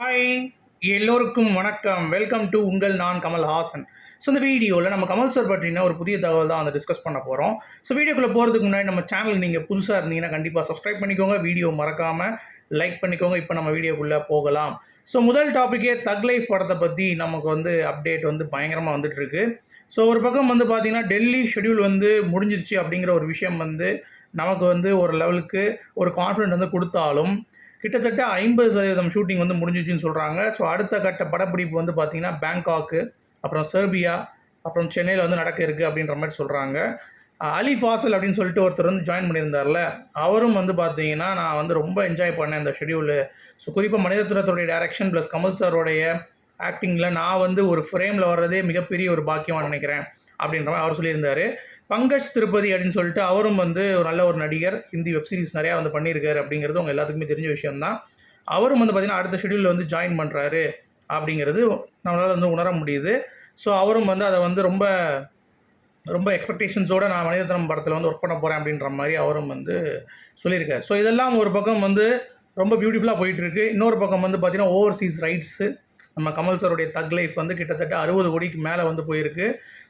Hi எல்லோருக்கும் வணக்கம். Welcome to உங்கள் நான் கமல் ஹாசன். ஸோ இந்த வீடியோவில் நம்ம கமல் சார் பற்றின ஒரு புதிய தகவல் தான் வந்து டிஸ்கஸ் பண்ண போகிறோம் ஸோ வீடியோக்குள்ளே போகிறதுக்கு முன்னாடி நம்ம சேனல் நீங்கள் புதுசாக இருந்தீங்கன்னா கண்டிப்பாக சப்ஸ்கிரைப் பண்ணிக்கோங்க. வீடியோ மறக்காமல் லைக் பண்ணிக்கோங்க. இப்போ நம்ம வீடியோக்குள்ளே போகலாம். ஸோ முதல் டாப்பிக்கே தக் லைஃப் படத்தை பற்றி நமக்கு வந்து அப்டேட் வந்து பயங்கரமாக வந்துட்டுருக்கு ஸோ ஒரு பக்கம் வந்து பார்த்தீங்கன்னா டெல்லி ஷெட்யூல் வந்து முடிஞ்சிருச்சு அப்படிங்கிற ஒரு விஷயம் வந்து நமக்கு வந்து ஒரு லெவலுக்கு ஒரு கான்ஃபிடென்ட் வந்து கொடுத்தாலும் கிட்டத்தட்ட ஐம்பது சதவீதம் ஷூட்டிங் வந்து முடிஞ்சிச்சுன்னு சொல்கிறாங்க ஸோ அடுத்த கட்ட படப்பிடிப்பு வந்து பார்த்தீங்கன்னா பேங்காக்கு அப்புறம் செர்பியா அப்புறம் சென்னையில் வந்து நடக்க இருக்குது அப்படின்ற மாதிரி சொல்கிறாங்க அலி ஃபாசல் அப்படின்னு சொல்லிட்டு ஒருத்தர் வந்து ஜாயின் பண்ணியிருந்தார்ல அவரும் வந்து பார்த்தீங்கன்னா நான் வந்து ரொம்ப என்ஜாய் பண்ணேன் இந்த ஷெடியூலு ஸோ குறிப்பாக மனிதத்துறத்துடைய டேரக்ஷன் ப்ளஸ் கமல் சாரோடைய ஆக்டிங்கில் நான் வந்து ஒரு ஃப்ரேமில் வர்றதே மிகப்பெரிய ஒரு பாக்கியமாக நினைக்கிறேன். அப்படின்ற மாதிரி அவர் சொல்லியிருந்தார். பங்கஜ் திருப்பதி அப்படின்னு சொல்லிட்டு அவரும் வந்து ஒரு நல்ல ஒரு நடிகர். ஹிந்தி வெப் சீரிஸ் நிறையா வந்து பண்ணியிருக்காரு அப்படிங்கிறது உங்கள் எல்லாத்துக்குமே தெரிஞ்ச விஷயம்தான். அவரும் வந்து பார்த்திங்கன்னா அடுத்த ஷெடியூலில் வந்து ஜாயின் பண்ணுறாரு அப்படிங்கிறது நம்மளால் வந்து உணர முடியுது. ஸோ அவரும் வந்து அதை வந்து ரொம்ப ரொம்ப எக்ஸ்பெக்டேஷன்ஸோடு நான் மனிதத்தனம் படத்தில் வந்து ஒர்க் பண்ண போகிறேன் அப்படின்ற மாதிரி அவரும் வந்து சொல்லியிருக்காரு. ஸோ இதெல்லாம் ஒரு பக்கம் வந்து ரொம்ப பியூட்டிஃபுல்லாக போயிட்டுருக்கு இன்னொரு பக்கம் வந்து பார்த்திங்கன்னா ஓவர்சீஸ் ரைட்ஸு நம்ம கமல் சாருடைய தக் லைஃப் வந்து கிட்டத்தட்ட அறுபது கோடிக்கு மேலே வந்து போயிருக்கு.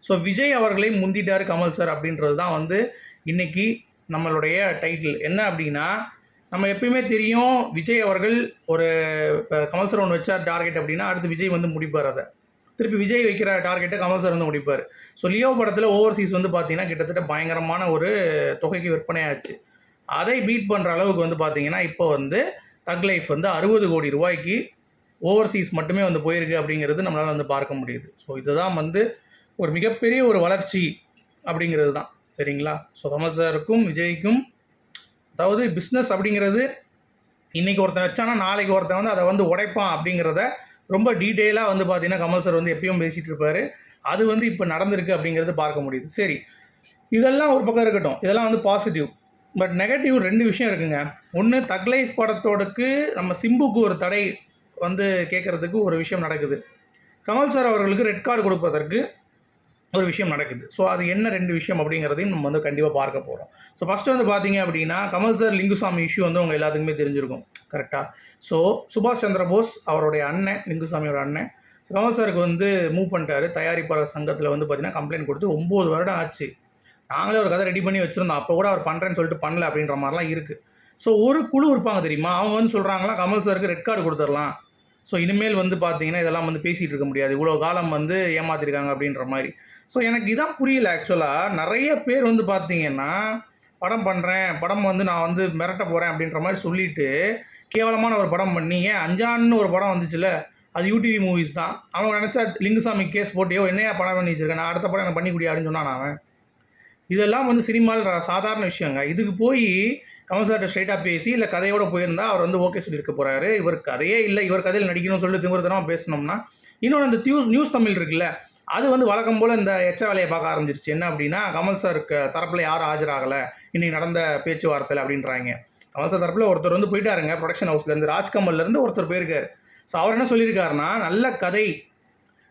ஸோ விஜய் அவர்களை முந்திட்டார் கமல் சார் அப்படின்றது தான் வந்து இன்றைக்கி நம்மளுடைய டைட்டில் என்ன அப்படின்னா நம்ம எப்பயுமே தெரியும் விஜய் அவர்கள் ஒரு இப்போ கமல் சார் ஒன்று வச்சார் டார்கெட் அப்படின்னா அடுத்து விஜய் வந்து முடிப்பார் அதை. திருப்பி விஜய் வைக்கிற டார்கெட்டை கமல் சார் வந்து முடிப்பார். ஸோ லியோ படத்தில் ஓவர்சீஸ் வந்து பார்த்தீங்கன்னா கிட்டத்தட்ட பயங்கரமான ஒரு தொகைக்கு விற்பனையாச்சு. அதை பீட் பண்ணுற அளவுக்கு வந்து பார்த்தீங்கன்னா இப்போ வந்து தக் லைஃப் வந்து அறுபது கோடி ரூபாய்க்கு ஓவர்சீஸ் மட்டுமே வந்து போயிருக்கு அப்படிங்கிறது நம்மளால் வந்து பார்க்க முடியுது. ஸோ இதுதான் வந்து ஒரு மிகப்பெரிய ஒரு வளர்ச்சி அப்படிங்கிறது தான். சரிங்களா? ஸோ கமல் சாருக்கும் விஜய்க்கும் அதாவது பிஸ்னஸ் அப்படிங்கிறது இன்றைக்கி ஒருத்தன் வச்சானா நாளைக்கு ஒருத்தன் வந்து அதை வந்து உடைப்பான் அப்படிங்கிறத ரொம்ப டீட்டெயிலாக வந்து பார்த்தீங்கன்னா கமல் சார் வந்து எப்பயும் பேசிகிட்டு இருப்பார். அது வந்து இப்போ நடந்திருக்கு அப்படிங்கிறது பார்க்க முடியுது. சரி இதெல்லாம் ஒரு பக்கம் இருக்கட்டும். இதெல்லாம் வந்து பாசிட்டிவ் பட் நெகட்டிவ் ரெண்டு விஷயம் இருக்குங்க. ஒன்று தக் லைஃப் படத்தோடக்கு நம்ம சிம்புக்கு ஒரு தடை வந்து கேட்குறதுக்கு ஒரு விஷயம் நடக்குது. கமல் சார் அவர்களுக்கு ரெட் கார்டு கொடுப்பதற்கு ஒரு விஷயம் நடக்குது. ஸோ அது என்ன ரெண்டு விஷயம் அப்படிங்கிறதையும் நம்ம வந்து கண்டிப்பாக பார்க்க போகிறோம் ஸோ ஃபஸ்ட்டு வந்து பார்த்தீங்க அப்படின்னா கமல் சார் லிங்குசாமி இஷ்யூ வந்து உங்கள் எல்லாத்துக்குமே தெரிஞ்சிருக்கும். கரெக்டாக ஸோ சுபாஷ் சந்திர போஸ் அவருடைய அண்ணன் லிங்குசாமியோட அண்ணன். ஸோ கமல் சாருக்கு வந்து மூவ் பண்ணிட்டாரு. தயாரிப்பாளர் சங்கத்தில் வந்து பார்த்தீங்கன்னா கம்ப்ளைண்ட் கொடுத்து ஒம்பது வருடம் ஆச்சு. நாங்களே ஒரு கதை ரெடி பண்ணி வச்சுருந்தோம். அப்போ கூட அவர் பண்ணுறேன்னு சொல்லிட்டு பண்ணல அப்படின்ற மாதிரிலாம் இருக்குது ஸோ ஒரு குழு இருப்பாங்க தெரியுமா? அவங்க வந்து சொல்கிறாங்களா கமல் சாருக்கு ரெட் கார்டு கொடுத்துடலாம். ஸோ இனிமேல் வந்து பார்த்தீங்கன்னா இதெல்லாம் வந்து பேசிகிட்டு இருக்க முடியாது. இவ்வளோ காலம் வந்து ஏமாத்திருக்காங்க அப்படின்ற மாதிரி. ஸோ எனக்கு இதான் புரியல ஆக்சுவலாக நிறைய பேர் வந்து பார்த்தீங்கன்னா படம் பண்ணுறேன் படம் வந்து நான் வந்து மிரட்ட போகிறேன் அப்படின்ற மாதிரி சொல்லிட்டு கேவலமான ஒரு படம் பண்ணி ஏன் அஞ்சான்னு ஒரு படம் வந்துச்சுல அது யூடிவி மூவிஸ் தான். அவன் நினச்சா லிங்குசாமி கேஸ் போட்டியோ என்னையா படம் பண்ணி வச்சிருக்கேன் நான் அடுத்த படம் எனக்கு பண்ணி அப்படின்னு சொன்னான் அவன். இதெல்லாம் வந்து சினிமாவில் சாதாரண விஷயங்க. இதுக்கு போய் கமல் ஸ்ட்ரைட்டாக பேசி இல்லை கதையோட போயிருந்தா அவர் வந்து ஓகே சொல்லியிருக்க போகிறாரு இவர் கதையே இல்லை இவர் கதையில் நடிக்கணும்னு சொல்லிட்டு திமிர்த்தனமாக பேசினோம்னா இன்னொன்று அந்த நியூஸ் நியூஸ் தமிழ் இருக்குல்ல அது வந்து வழக்கம் போல் இந்த எச்ச வேலையை பார்க்க ஆரம்பிச்சிருச்சு. என்ன அப்படின்னா கமல் சார் தரப்பில் யாரும் ஆஜராகலை. இன்னைக்கு நடந்த பேச்சுவார்த்தை அப்படின்றாங்க. கமல் சார் தரப்பில் ஒருத்தர் வந்து போயிட்டாருங்க ப்ரொடக்ஷன் ஹவுஸ்லேருந்து ராஜ்கமல்லேருந்து ஒருத்தர் போயிருக்காரு. ஸோ அவர் என்ன சொல்லியிருக்காருன்னா நல்ல கதை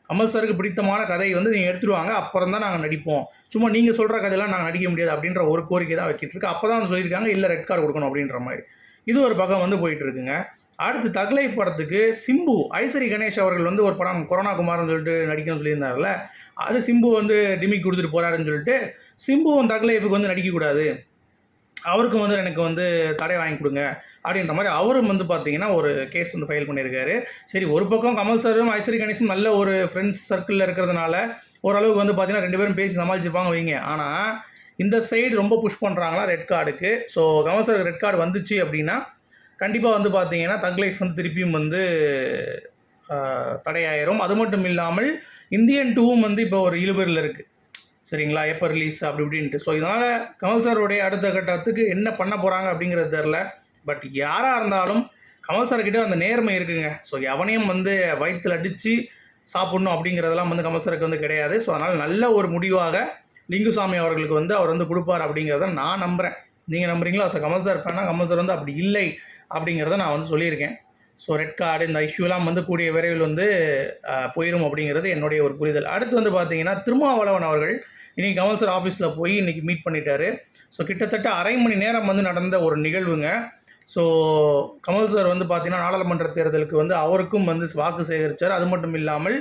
கமல் சாருக்கு பிடித்தமான கதையை வந்து நீங்கள் எடுத்துருவாங்க அப்புறம் தான் நாங்கள் நடிப்போம். சும்மா நீங்கள் சொல்கிற கதையெல்லாம் நாங்கள் நடிக்க முடியாது அப்படின்ற ஒரு கோரிக்கை தான் வைக்கிட்டு இருக்கு. அப்போ தான் வந்து சொல்லியிருக்காங்க இல்லை ரெட் கார்டு கொடுக்கணும் அப்படின்ற மாதிரி. இது ஒரு பக்கம் வந்து போயிட்டு இருக்குங்க. அடுத்து தக்லை படத்துக்கு சிம்பு ஐசரி கணேஷ் அவர்கள் வந்து ஒரு படம் கொரோனா குமார்னு சொல்லிட்டு நடிக்கணும்னு சொல்லியிருந்தார்ல அது சிம்பு வந்து டிமிக் கொடுத்துட்டு போகிறாருன்னு சொல்லிட்டு சிம்புவும் தகலைஃபுக்கு வந்து நடிக்கக்கூடாது. அவருக்கும் வந்து எனக்கு வந்து தடை வாங்கி கொடுங்க அப்படின்ற மாதிரி அவரும் வந்து பார்த்தீங்கன்னா ஒரு கேஸ் வந்து ஃபைல் பண்ணியிருக்காரு. சரி ஒரு பக்கம் கமல் சாரும் ஐஸ்வரி கணேசன் நல்ல ஒரு ஃப்ரெண்ட்ஸ் சர்க்கிளில் இருக்கிறதுனால ஓரளவுக்கு வந்து பார்த்தீங்கன்னா ரெண்டு பேரும் பேசி சமாளிச்சிருப்பாங்க வைங்க. ஆனால் இந்த சைடு ரொம்ப புஷ் பண்ணுறாங்களா ரெட் கார்டுக்கு so Kamal sir red card வந்துச்சு அப்படின்னா கண்டிப்பாக வந்து பார்த்தீங்கன்னா தக் லைஃப் வந்து திருப்பியும் வந்து தடையாயிரும். அது மட்டும் இல்லாமல் இந்தியன் டூவும் வந்து இப்போ ஒரு இழுபறில் இருக்குது சரிங்களா? எப்போ ரிலீஸ் அப்படி இப்படின்ட்டு. ஸோ இதனால் கமல் சாருடைய அடுத்த கட்டத்துக்கு என்ன பண்ண போகிறாங்க அப்படிங்கிறது தெரில பட் யாராக இருந்தாலும் கமல் சார்கிட்ட அந்த நேர்மை இருக்குங்க. ஸோ எவனையும் வந்து வயிற்றில் அடித்து சாப்பிட்ணும் அப்படிங்கிறதெல்லாம் வந்து கமல் சாருக்கு வந்து கிடையாது. ஸோ அதனால் நல்ல ஒரு முடிவாக லிங்குசாமி அவர்களுக்கு வந்து அவர் வந்து கொடுப்பார் அப்படிங்கிறத நான் நம்புகிறேன் நீங்கள் நம்புறீங்களா? ஸோ கமல் சார் ஃபேனா கமல் சார் வந்து அப்படி இல்லை அப்படிங்கிறத நான் வந்து சொல்லியிருக்கேன். ஸோ ரெட் கார்டு இந்த இஷ்யூலாம் வந்து கூடிய விரைவில் வந்து போயிடும் அப்படிங்கிறது என்னுடைய ஒரு புரிதல். அடுத்து வந்து பார்த்தீங்கன்னா திருமாவளவன் அவர்கள் இன்றைக்கி கமல் சார் ஆஃபீஸில் போய் இன்றைக்கி மீட் பண்ணிட்டாரு. ஸோ கிட்டத்தட்ட அரை மணி நேரம் வந்து நடந்த ஒரு நிகழ்வுங்க. ஸோ கமல் சார் வந்து பார்த்தீங்கன்னா நாடாளுமன்ற தேர்தலுக்கு வந்து அவருக்கும் வந்து வாக்கு சேகரித்தார் அது மட்டும் இல்லாமல்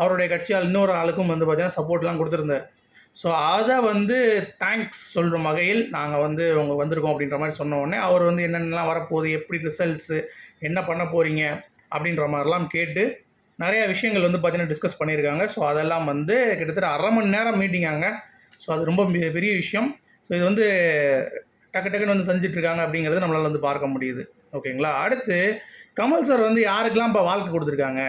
அவருடைய கட்சியால் இன்னொரு ஆளுக்கும் வந்து பார்த்தீங்கன்னா சப்போர்ட்லாம் கொடுத்துருந்தார். ஸோ அதை வந்து தேங்க்ஸ் சொல்கிற வகையில் நாங்கள் வந்து உங்க வந்திருக்கோம் அப்படின்ற மாதிரி சொன்ன உடனே அவர் வந்து என்னென்னலாம் வரப்போகுது எப்படி ரிசல்ட்ஸு என்ன பண்ண போகிறீங்க அப்படின்ற மாதிரிலாம் கேட்டு நிறைய விஷயங்கள் வந்து பார்த்தீங்கன்னா டிஸ்கஸ் பண்ணியிருக்காங்க. ஸோ அதெல்லாம் வந்து கிட்டத்தட்ட அரை மணி நேரம் மீட்டிங்காங்க ஸோ அது ரொம்ப பெரிய விஷயம். ஸோ இது வந்து டக்கு டக்குன்னு வந்து செஞ்சிட்ருக்காங்க அப்படிங்கிறது நம்மளால் வந்து பார்க்க முடியுது. ஓகேங்களா? அடுத்து கமல் சார் வந்து யாருக்கெல்லாம் இப்போ வாழ்க்கை கொடுத்துருக்காங்க?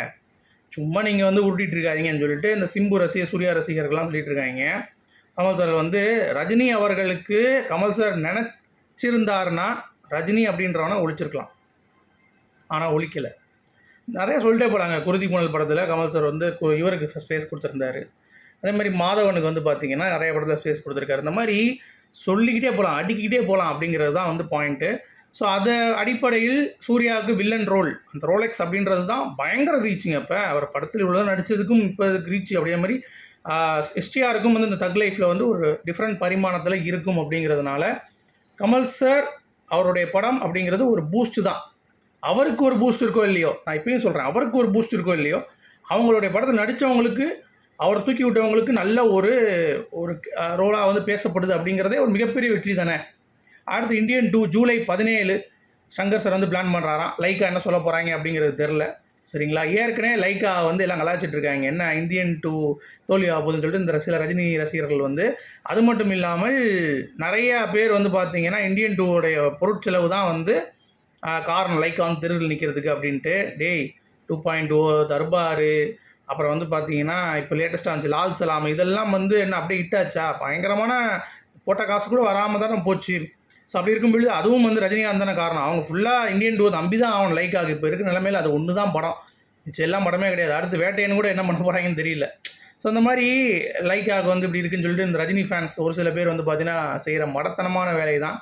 சும்மா நீங்கள் வந்து உருட்டிகிட்டு இருக்காதீங்கன்னு சொல்லிட்டு இந்த சிம்பு ரசிகர் சூர்யா ரசிகர்கள்லாம் சொல்லிட்டு இருக்காங்க கமல் சார் வந்து ரஜினி அவர்களுக்கு கமல் சார் நினச்சிருந்தாருன்னா ரஜினி அப்படின்றவனை ஒழிச்சிருக்கலாம். ஆனால் ஒழிக்கலை. நிறைய சொல்லிட்டே போகிறாங்க குருதி புனல் படத்தில் கமல் சார் வந்து கு- இவருக்கு ஸ்பேஸ் கொடுத்துருந்தாரு. அதே மாதிரி மாதவனுக்கு வந்து பார்த்தீங்கன்னா நிறைய படத்தில் ஸ்பேஸ் கொடுத்துருக்காரு. இந்த மாதிரி சொல்லிக்கிட்டே போகலாம் அடிக்கிட்டே போகலாம் அப்படிங்கிறது தான் வந்து பாயிண்ட்டு ஸோ அதை அடிப்படையில் சூர்யாவுக்கு வில்லன் ரோல் அந்த ரோலெக்ஸ் அப்படின்றது தான் பயங்கர ரீச்சிங் அப்போ அவர் படத்தில் இவ்வளோ நடித்ததுக்கும் இப்போ ரீச் அப்படியே மாதிரி எஸ்டிஆருக்கும் வந்து இந்த தக் லைஃப்பில் வந்து ஒரு டிஃப்ரெண்ட் பரிமாணத்தில் இருக்கும் அப்படிங்கிறதுனால கமல் சார் அவருடைய படம் அப்படிங்கிறது ஒரு பூஸ்ட் தான். அவருக்கு ஒரு பூஸ்ட் இருக்கோ இல்லையோ நான் இப்பயும் சொல்கிறேன் அவருக்கு ஒரு பூஸ்ட் இருக்கோ இல்லையோ அவங்களுடைய படத்தில் நடித்தவங்களுக்கு அவர் தூக்கி விட்டவங்களுக்கு நல்ல ஒரு ஒரு ரோலாக வந்து பேசப்படுது அப்படிங்கிறதே ஒரு மிகப்பெரிய வெற்றி தானே. அடுத்து இந்தியன் டூ ஜூலை பதினேழு சங்கர் சார் வந்து பிளான் பண்ணுறாராம் லைக்கா என்ன சொல்ல போகிறாங்க அப்படிங்கிறது தெரில சரிங்களா? ஏற்கனவே லைக்கா வந்து எல்லாம் கலாச்சிட்டு இருக்காங்க. என்ன இந்தியன் டூ தோல்வி ஆகுதுன்னு போகுதுன்னு சொல்லிட்டு இந்த சில ரஜினி ரசிகர்கள் வந்து அது மட்டும் இல்லாமல் நிறைய பேர் வந்து பார்த்தீங்கன்னா இந்தியன் டூவோடைய பொருட்செலவு தான் வந்து காரணம். லைக்கா வந்து தெருவில் நிற்கிறதுக்கு அப்படின்ட்டு. டேய் டூ பாயிண்ட் ஓ தர்பாரு அப்புறம் வந்து பார்த்தீங்கன்னா இப்போ லேட்டஸ்ட்டாக இருந்துச்சு லால் சலாம். இதெல்லாம் வந்து என்ன அப்படியே ஹிட்டாச்சா பயங்கரமான போட்ட காசு கூட வராமல் தானே போச்சு. ஸோ அப்படி இருக்கும் பொழுது அதுவும் வந்து ரஜினிகாந்த் தானே காரணம். அவங்க ஃபுல்லாக இந்தியன் டூ நம்பி தான் அவன் லைக் ஆகுது இப்போ இருக்கிற நிலமையில் அது ஒன்று தான் படம். மிச்சம் எல்லாம் படமே கிடையாது. அடுத்து வேட்டையன் கூட என்ன பண்ண போகிறாங்கன்னு தெரியல. ஸோ அந்த மாதிரி லைக்காக வந்து இப்படி இருக்குன்னு சொல்லிட்டு இந்த ரஜினி ஃபேன்ஸ் ஒரு சில பேர் வந்து பார்த்தீங்கன்னா செய்கிற மடத்தனமான வேலை தான்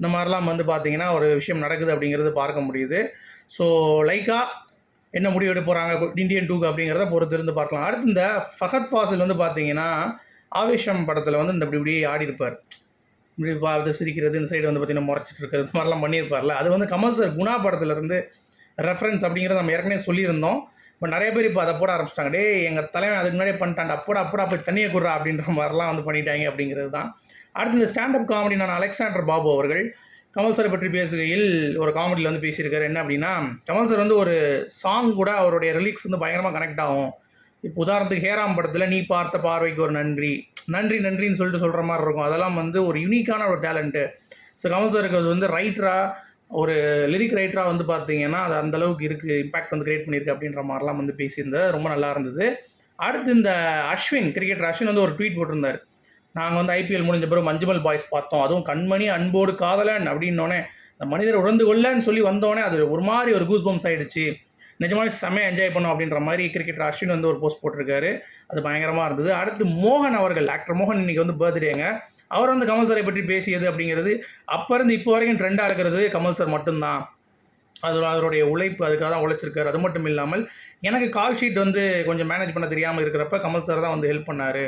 இந்த மாதிரிலாம் வந்து பார்த்தீங்கன்னா ஒரு விஷயம் நடக்குது அப்படிங்கிறது பார்க்க முடியுது. ஸோ லைக்கா என்ன முடிவு எடுக்க போகிறாங்க இந்தியன் டூக்கு அப்படிங்கிறத பொறுத்து இருந்து பார்க்கலாம். அடுத்து இந்த ஃபஹத் ஃபாசில் வந்து பார்த்தீங்கன்னா ஆவேஷம் படத்தில் வந்து இந்த இப்படி இப்படி ஆடி இருப்பார் இப்படி பார்த்து சிரிக்கிறது இந்த சைடு வந்து பார்த்தீங்கன்னா முறைச்சிட்டு இருக்கிறது இது மாதிரிலாம் பண்ணியிருப்பார்ல. அது வந்து கமல் சார் குணா படத்துலேருந்து ரெஃபரன்ஸ் அப்படிங்கிறத நம்ம ஏற்கனவே சொல்லியிருந்தோம். இப்போ நிறைய பேர் இப்போ அதை போட ஆரம்பிச்சிட்டாங்க. டே எங்கள் தலைவன் அதுக்கு முன்னாடியே பண்ணிட்டாங்க அப்போடா அப்போடா போய் தண்ணியை குடுறா அப்படின்ற மாதிரிலாம் வந்து பண்ணிட்டாங்க அப்படிங்கிறது தான். அடுத்து இந்த ஸ்டாண்டப் காமெடி நான் அலெக்சாண்டர் பாபு அவர்கள் கமல் சார் பற்றி பேசுகையில் ஒரு காமெடியில் வந்து பேசியிருக்காரு. என்ன அப்படின்னா கமல் சார் வந்து ஒரு சாங் கூட அவருடைய ரிலீக்ஸ் வந்து பயங்கரமாக கனெக்ட் ஆகும். இப்போ உதாரணத்துக்கு ஹேராம் படத்தில் நீ பார்த்த பார்வைக்கு ஒரு நன்றி நன்றி நன்றின்னு சொல்லிட்டு சொல்கிற மாதிரி இருக்கும். அதெல்லாம் வந்து ஒரு யூனிக்கான ஒரு டேலண்ட்டு ஸோ கமல் சாருக்கு அது வந்து ரைட்டராக ஒரு லிரிக் ரைட்டராக வந்து பார்த்தீங்கன்னா அது அந்த அளவுக்கு இருக்குது இம்பாக்ட் வந்து கிரியேட் பண்ணியிருக்கு அப்படின்ற மாதிரிலாம் வந்து பேசியிருந்தது. ரொம்ப நல்லா இருந்தது. அடுத்து இந்த அஸ்வின் கிரிக்கெட்டர் அஸ்வின் வந்து ஒரு ட்வீட் போட்டிருந்தார். நாங்கள் வந்து ஐபிஎல் முடிஞ்ச பிறகு மஞ்சுமல் பாய்ஸ் பார்த்தோம். அதுவும் கண்மணி அன்போடு காதலன் அப்படின்னோடனே இந்த மனிதர் உழந்து கொள்ளன்னு சொல்லி வந்தோடனே அது ஒரு மாதிரி ஒரு கூஸ் பம்ஸ் ஆகிடுச்சு நிஜமாவே செம்மையாக என்ஜாய் பண்ணோம் அப்படின்ற மாதிரி கிரிக்கெட்டர் அஸ்வின் வந்து ஒரு போஸ்ட் போட்டிருக்காரு. அது பயங்கரமாக இருந்தது. அடுத்து மோகன் அவர்கள் ஆக்டர் மோகன் இன்னைக்கு வந்து பர்த்டேங்க அவர் வந்து கமல் சாரை பற்றி பேசியது அப்படிங்கிறது அப்போ இருந்து இப்போ வரைக்கும் ட்ரெண்டாக இருக்கிறது கமல் சார் மட்டும்தான். அது அவருடைய உழைப்பு அதுக்காக தான் உழைச்சிருக்காரு. அது மட்டும் இல்லாமல் எனக்கு கால் ஷீட் வந்து கொஞ்சம் மேனேஜ் பண்ண தெரியாமல் இருக்கிறப்ப கமல் சார் தான் வந்து ஹெல்ப் பண்ணார்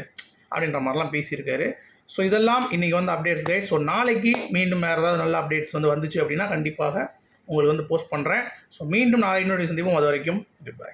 அப்படின்ற மாதிரிலாம் பேசியிருக்காரு. ஸோ இதெல்லாம் இன்றைக்கி வந்து அப்டேட்ஸ் கைஸ் ஸோ நாளைக்கு மீண்டும் வேறு ஏதாவது நல்ல அப்டேட்ஸ் வந்து வந்துச்சு அப்படின்னா கண்டிப்பாக உங்களுக்கு வந்து போஸ்ட் பண்ணுறேன் ஸோ மீண்டும் நாளை இன்னொரு சந்திப்போம். அது வரைக்கும் குட் பை